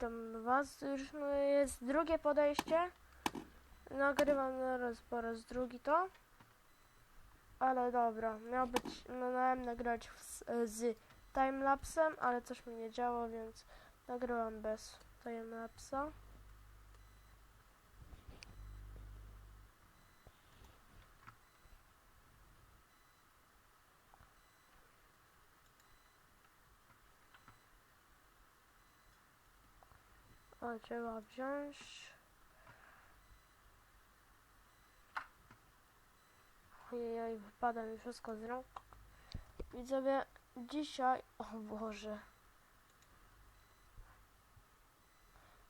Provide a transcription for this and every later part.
witam was. Już no, jest drugie podejście. Nagrywam raz po raz drugi to. Ale dobra, miał być, no, miałem nagrać z, z timelapsem, ale coś mi nie działo, więc nagrywam bez timelapsa. Trzeba wziąć. Ojej, wypada mi wszystko z rąk. Widzowie, dzisiaj... O Boże.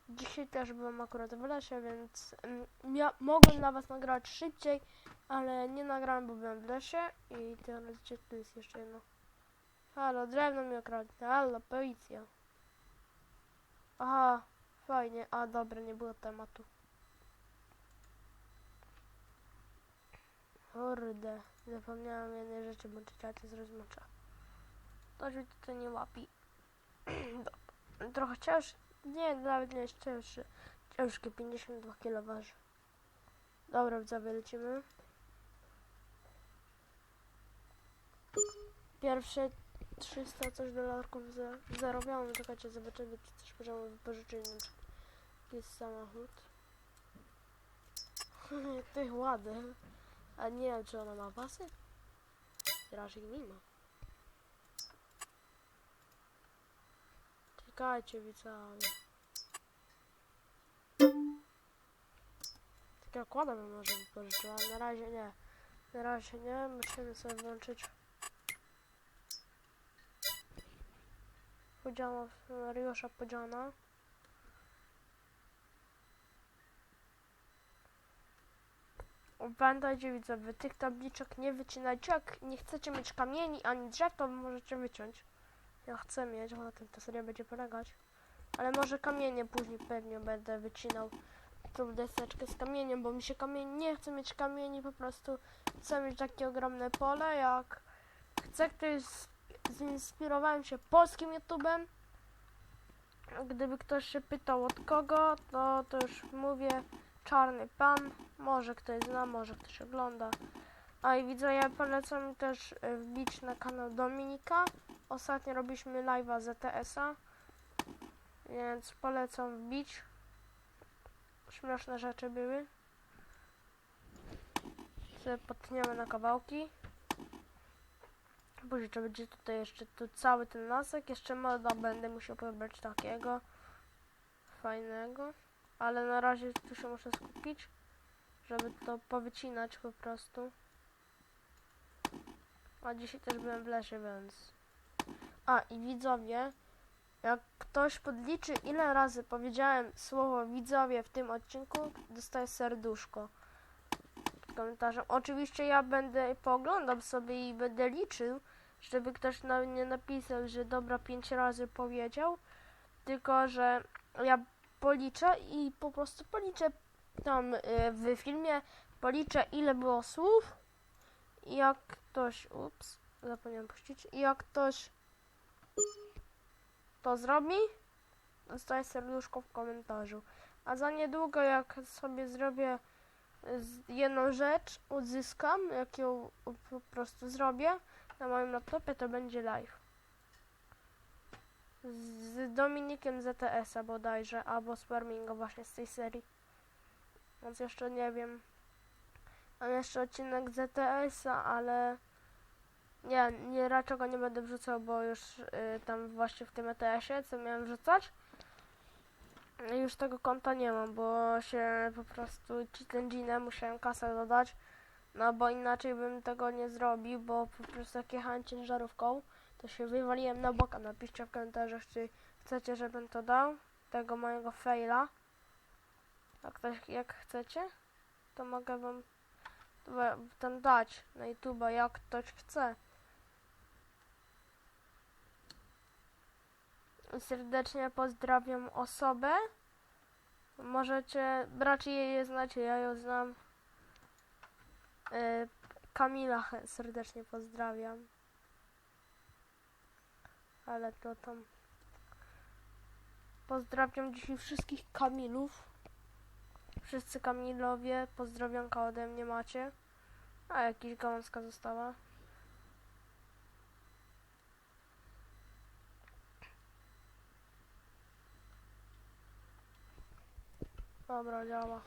Dzisiaj też byłem akurat w lesie, więc mm, ja mogłem dla was nagrać szybciej, ale nie nagrałem, bo byłem w lesie i teraz gdzie tu jest jeszcze jedno. Halo, drewno mi okradnie. Halo, policja. Aha, Fajnie, a dobra, nie było tematu. Kurde, zapomniałam jednej rzeczy, bo czytacie z rozmocza. To się tutaj nie łapi. Trochę cięższy, nie, nawet nie jest cięższy. Ciężkie 52 kg waży. Dobra, widzowie, lecimy. Pierwsze 300 coś dolarków za, zarobiłam. Czekajcie, zobaczymy, czy coś możemy wypożyczyć. Jest samochód. Ty ładny. A nie wiem, czy ona ma pasy? Raczej nie ma. Czekajcie, widzowie. Tylko kłada bym może wypożyczyła, na razie nie. Na razie nie, musimy sobie włączyć podziała Mariusza Podziana. Pamiętajcie widzowie, tych tabliczek nie wycinajcie. Jak nie chcecie mieć kamieni ani drzew, to możecie wyciąć. Ja chcę mieć, bo na tym ta seria będzie polegać. Ale może kamienie później pewnie będę wycinał tą deseczkę z kamieniem, bo mi się kamień nie chce mieć kamieni, po prostu chcę mieć takie ogromne pole, jak chce ktoś zinspirowałem się polskim YouTubem. Gdyby ktoś się pytał od kogo, to, to już mówię Czarny Pan. Może ktoś zna, może ktoś ogląda. A i widzę, ja polecam też e, wbić na kanał Dominika. Ostatnio robiliśmy live'a ZTS-a. Więc polecam wbić. Śmieszne rzeczy były. Sobie potniemy na kawałki. Później to będzie tutaj jeszcze tu cały ten lasek. Jeszcze moda będę musiał wybrać takiego fajnego. Ale na razie tu się muszę skupić, żeby to powycinać po prostu. A dzisiaj też byłem w lesie, więc... A i widzowie, jak ktoś podliczy ile razy powiedziałem słowo widzowie w tym odcinku, dostaje serduszko komentarzem. Oczywiście ja będę pooglądam sobie i będę liczył, żeby ktoś na mnie napisał, że dobra pięć razy powiedział, tylko że ja policzę i po prostu policzę tam y, w filmie, policzę ile było słów jak ktoś, ups, zapomniałem puścić, jak ktoś to zrobi, dostaje serduszko w komentarzu. A za niedługo jak sobie zrobię jedną rzecz, uzyskam, jak ją po prostu zrobię, na moim laptopie to będzie live. Z Dominikiem ZTS-a bodajże, albo z Farmingo właśnie z tej serii. Więc jeszcze nie wiem. Mam jeszcze odcinek ZTS-a, ale nie, nie, raczej go nie będę wrzucał, bo już y, tam właśnie w tym ETS-ie, co miałem wrzucać, już tego konta nie mam, bo się po prostu cheatengine musiałem kasę dodać. No bo inaczej bym tego nie zrobił, bo po prostu jak jechałem ciężarówką, to się wywaliłem na boka. Napiszcie w komentarzach, czy chcecie, żebym to dał, tego mojego faila. Jak, jak chcecie, to mogę wam wa- tam dać na YouTube'a, jak ktoś chce. Serdecznie pozdrawiam osobę. Możecie, raczej jej znacie, ja ją znam. E, Kamila serdecznie pozdrawiam. Ale to tam Pozdrawiam dzisiaj wszystkich Kamilów. Wszyscy Kamilowie, pozdrowionka ode mnie macie. A jakiś gałązka została. Dobra, działa.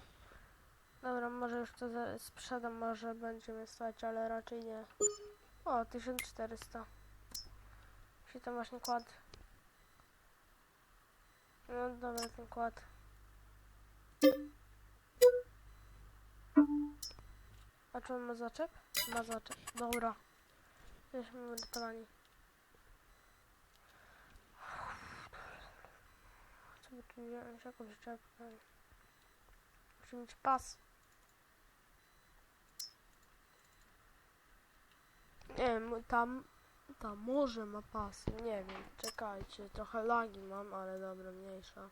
Dobra, może już to sprzedam, może będziemy stać, ale raczej nie. O, 1400. Się tam właśnie kładł. No dobra, ten kład. A czy on ma zaczep? Ma zaczep. Dobra. Jesteśmy wydatowani. Co by tu wziąć? Jakąś czepkę? Muszę mieć pas. Nie wiem, tam, tam może ma pas. Nie wiem, czekajcie. Trochę lagi mam, ale dobra, mniejsza.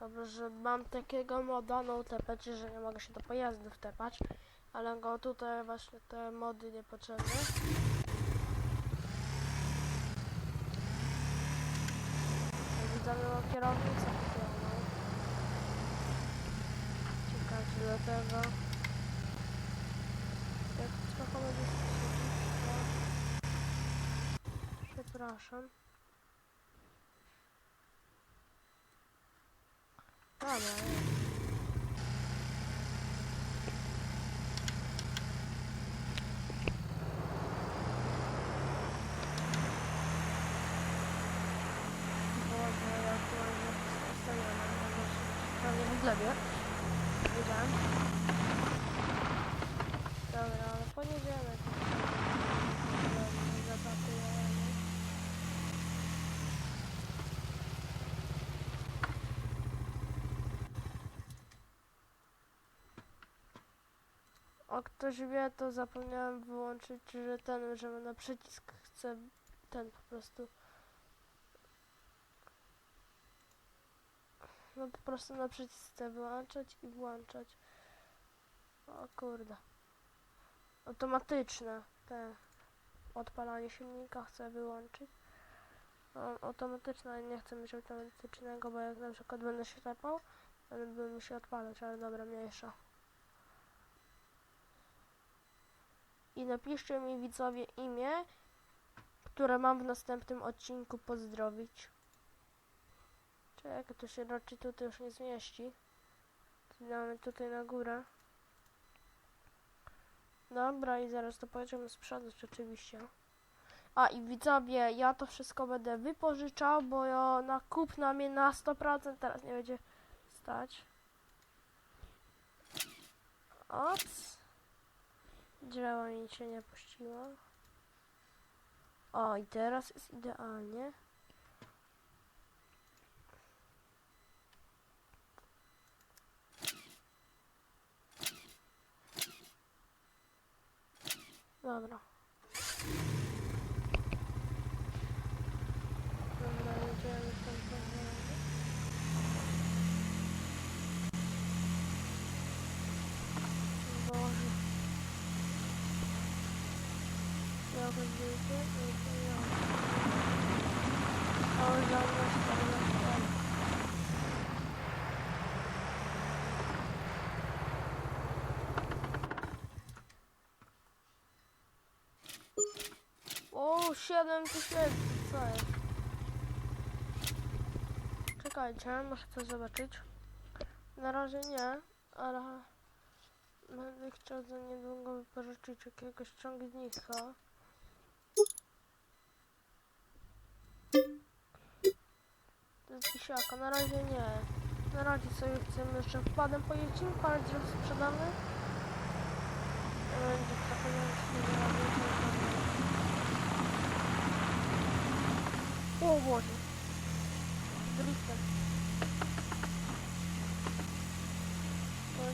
Dobrze, że mam takiego moda, no tepać, że nie mogę się do pojazdów tepać, ale go tutaj właśnie te mody niepotrzebne. Widzę no, kierownicę kupioną. Czekajcie do tego. Jak trochę będzie Przepraszam. Dobra. Boże, jak to jest ustawione. Prawie w glebie. Wiedziałem. Dobra, ale pojedziemy. Zatatujemy. A ktoś wie, to zapomniałem wyłączyć, że ten, że na przycisk chcę ten po prostu. No po prostu na przycisk chcę wyłączać i włączać. O kurde. Automatyczne te odpalanie silnika chcę wyłączyć. No, automatyczne, nie chcę mieć automatycznego, bo jak na przykład będę się to by mi się odpalać, ale dobra, mniejsza. I napiszcie mi widzowie imię, które mam w następnym odcinku pozdrowić. Czekaj, to się raczej tutaj już nie zmieści. Damy tutaj na górę. Dobra, i zaraz to pojedziemy sprzedać oczywiście. A i widzowie, ja to wszystko będę wypożyczał, bo ja na kup na mnie na 100% teraz nie będzie stać. Ops. Drzewo mi się nie puściło. O, i teraz jest idealnie. Dobra jedziemy tam powoli. Boże. Ja. O, za mną stoi. O, 7 tysięcy, co jest? Czekajcie, muszę coś zobaczyć. Na razie nie, ale będę chciał za niedługo wypożyczyć jakiegoś ciągnika. Pisiaka, na razie nie. Na razie sobie chcemy jeszcze wpadem pojeździmy, parę drzew sprzedamy. Będzie trochę więcej O Boże. Driftem.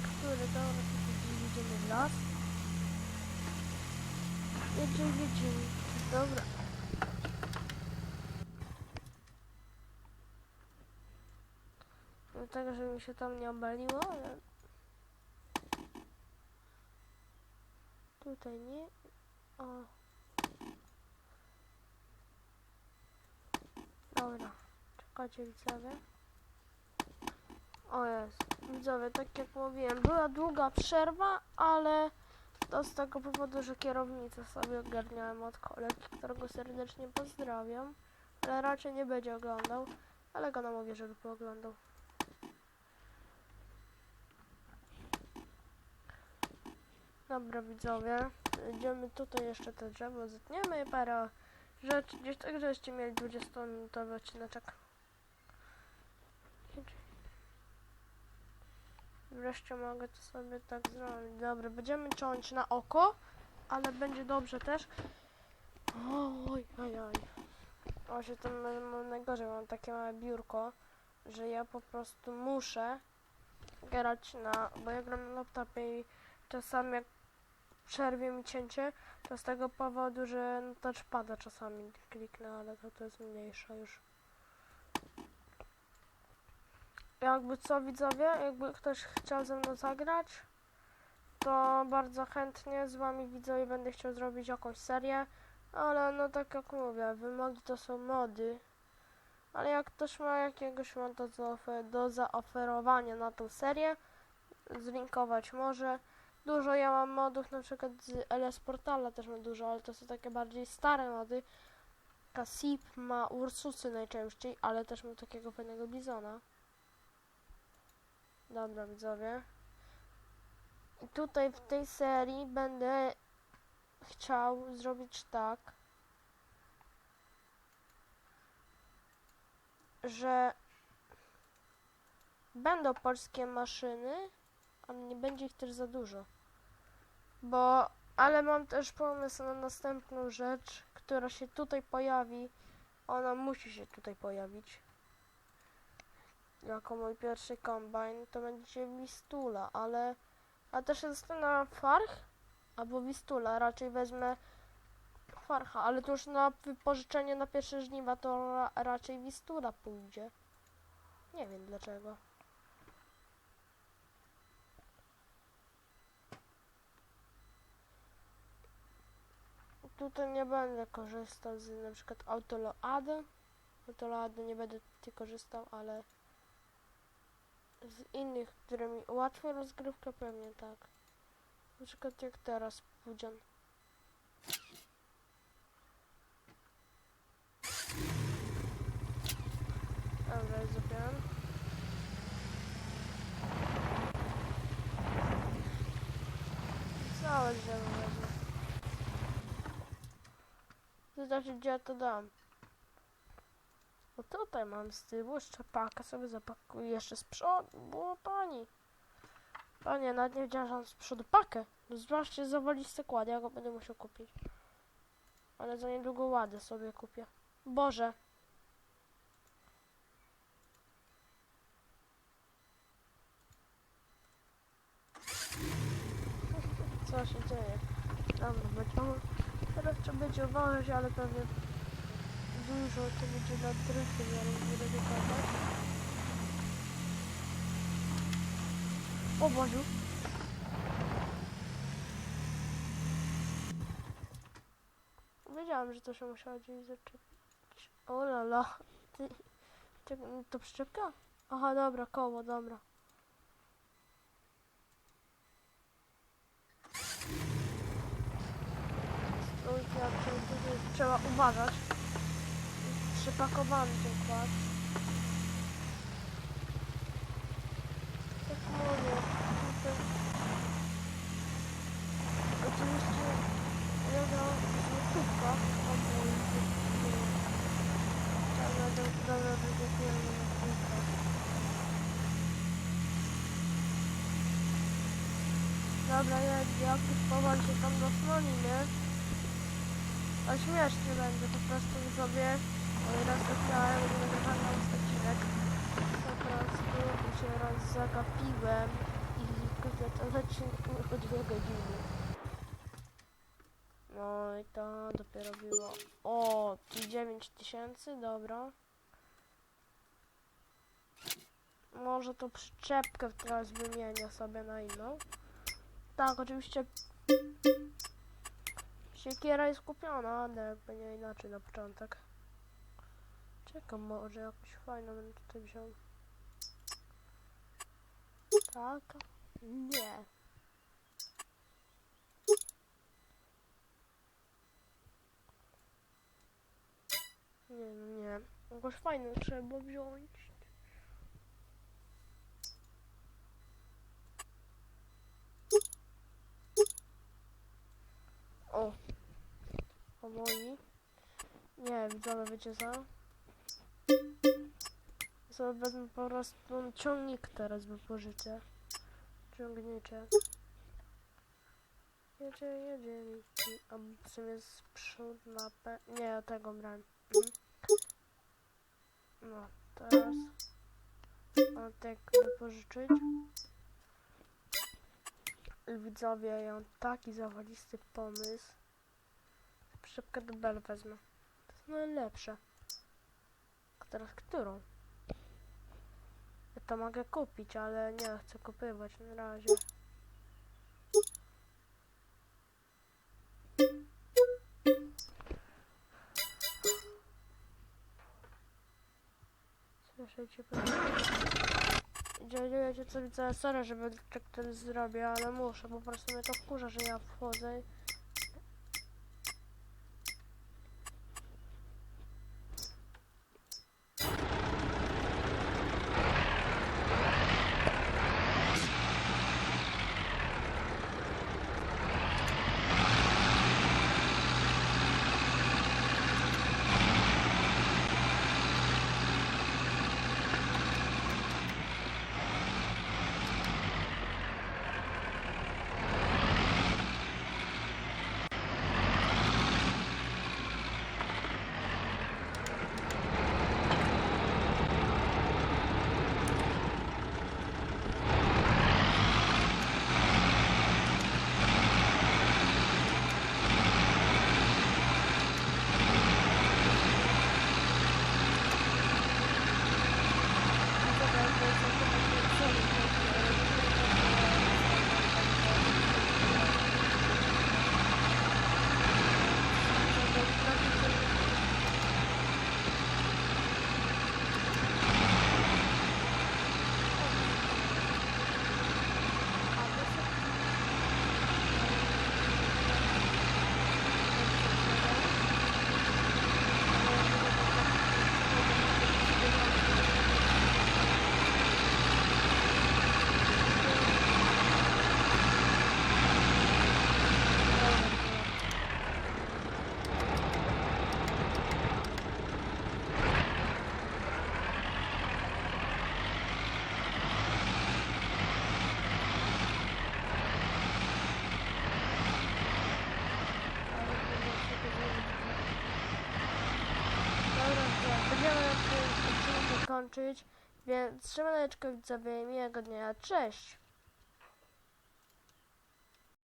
Który? Dobra, jedziemy w las. Jedziemy, jedziemy. Dobra. Tak, żeby mi się tam nie obaliło, ale... Tutaj nie. O. Dobra, czekajcie widzowie. O jest, widzowie, tak jak mówiłem, była długa przerwa, ale to z tego powodu, że kierownicę sobie ogarniałem od kolegi, którego serdecznie pozdrawiam, ale raczej nie będzie oglądał, ale go namówię, żeby pooglądał. Dobra widzowie, idziemy tutaj jeszcze te drzewo, zetniemy parę rzeczy, gdzieś tak, żeście mieli 20-minutowy odcineczek. Wreszcie mogę to sobie tak zrobić. Dobra, będziemy ciąć na oko, ale będzie dobrze też. Oj, oj, oj. Właśnie to mam mam najgorzej, mam takie małe biurko, że ja po prostu muszę grać na, bo ja gram na laptopie i czasami jak przerwie mi cięcie, to z tego powodu, że no, touchpada czasami kliknę, ale to, to jest mniejsza już. Jakby co widzowie, jakby ktoś chciał ze mną zagrać, to bardzo chętnie z wami widzowie będę chciał zrobić jakąś serię, ale no tak jak mówię, wymogi to są mody. Ale jak ktoś ma jakiegoś moda do, zaofer- do zaoferowania na tą serię, zlinkować może. Dużo ja mam modów, na przykład z LS Portala też mam dużo, ale to są takie bardziej stare mody. Kasip ma Ursusy najczęściej, ale też mam takiego fajnego Bizona. Dobra widzowie. I tutaj w tej serii będę chciał zrobić tak, że będą polskie maszyny, ale nie będzie ich też za dużo. Bo, ale mam też pomysł na następną rzecz, która się tutaj pojawi. Ona musi się tutaj pojawić. Jako mój pierwszy kombajn to będzie Wistula, ale a też się zastanawiam Farch albo Wistula. Raczej wezmę Farcha, ale to już na wypożyczenie na pierwsze żniwa to ra raczej Wistula pójdzie. Nie wiem dlaczego. Tutaj nie będę korzystał z na przykład Autoloady. Autoloady nie będę tutaj korzystał, ale z innych, które mi ułatwią rozgrywkę pewnie tak. Na przykład jak teraz Pudzian. Dobra, zabieram. Całe drzewo znaczy, gdzie ja to dam? Bo tutaj mam z tyłu szczepakę sobie zapakuję jeszcze z przodu. Było pani. Panie, nawet nie wiedziałam, że mam z przodu pakę. No zobaczcie, zawalisty kład, ja go będę musiał kupić. Ale za niedługo ładę sobie kupię. Boże. Co się dzieje? Dobra, będziemy... Teraz trzeba będzie uważać, ale pewnie dużo to będzie na dryfy, zaraz będę dokładać. O Boziu! Wiedziałam, że to się musiało gdzieś zaczepić. O lala. Ty, to przyczepka? Aha, dobra, koło, dobra. Stójcie, jak się tutaj trzeba uważać. Przypakowany ten kład. Jak mówię, tutaj... Oczywiście ja gram z YouTube'a, albo Trzeba będę dobra wykupiłem na YouTube'a. Dobra, ja, jak już powoli się tam zasłonimy, a śmiesznie będzie po prostu sobie, o ile zostałem nagrywany na odcinek, po prostu się rozzagapiłem i kurde, ten odcinek tylko dwie godziny. No i to dopiero było, o, tu 9 tysięcy, dobra. Może to przyczepkę teraz wymienię sobie na inną. Tak, oczywiście Siekiera jest kupiona, ale jakby nie inaczej na początek. Czekam, może jakąś fajną bym tutaj wziął. Tak? Nie. Nie, no nie. Jakąś fajną trzeba wziąć. O! Powoli. Nie, widzowie, wiecie co? Sobie wezmę po prostu ciągnik teraz wypożyczę. Ciągnicze. Jedzie, jedzie. A w sumie z przód na pe... Nie, tego brałem. Mhm. No, teraz... Mam tak wypożyczyć. Widzowie, ja mam taki zawalisty pomysł. Przyczepkę do bel wezmę. To jest najlepsze. Teraz którą? Ja to mogę kupić, ale nie chcę kupywać na razie. Słyszycie? Idzie, wiecie co widzę, sorry, że tak ten zrobię, ale muszę, po prostu mnie to wkurza, że ja wchodzę. Kończyć, więc trzymajcie widzowie, miłego dnia, cześć!